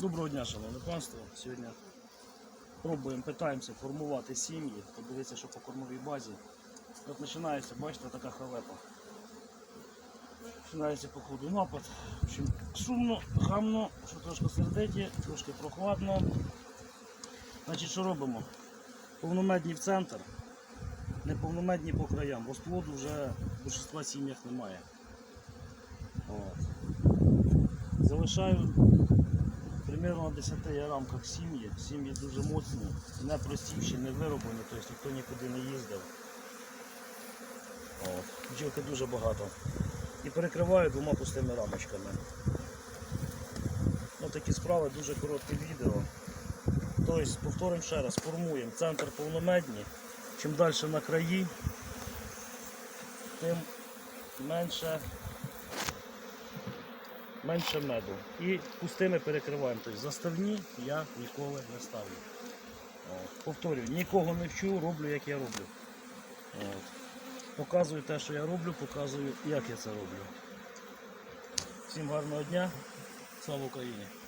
Доброго дня, шановне панство. Сьогодні пробуємо, питаємося формувати сім'ї, подивитися, що по кормовій базі. От починається, бачите, така халепа. Починається по ходу напад. В общем, шумно, хамно, що трошки сердиті, трошки прохладно. Значить, що робимо? Повномедні в центр, неповномедні по краям. Розплоду вже в більшинства сім'ях немає. От. Залишаю на 10 рамках сім'ї. Сім'ї дуже моцні, не простіші, не вироблені, тобто ніхто нікуди не їздив. От. Бджілки дуже багато. І перекриваю двома пустими рамочками. Ось такі справи, дуже коротке відео. Тобто, повторимо ще раз, формуємо центр повномедні. Чим далі на краї, тим менше менше меду. І пустими перекриваємо. Тобто заставні я ніколи не ставлю. От. Повторюю, нікого не вчу, роблю, як я роблю. От. Показую те, що я роблю, показую, як я це роблю. Всім гарного дня. Слава Україні!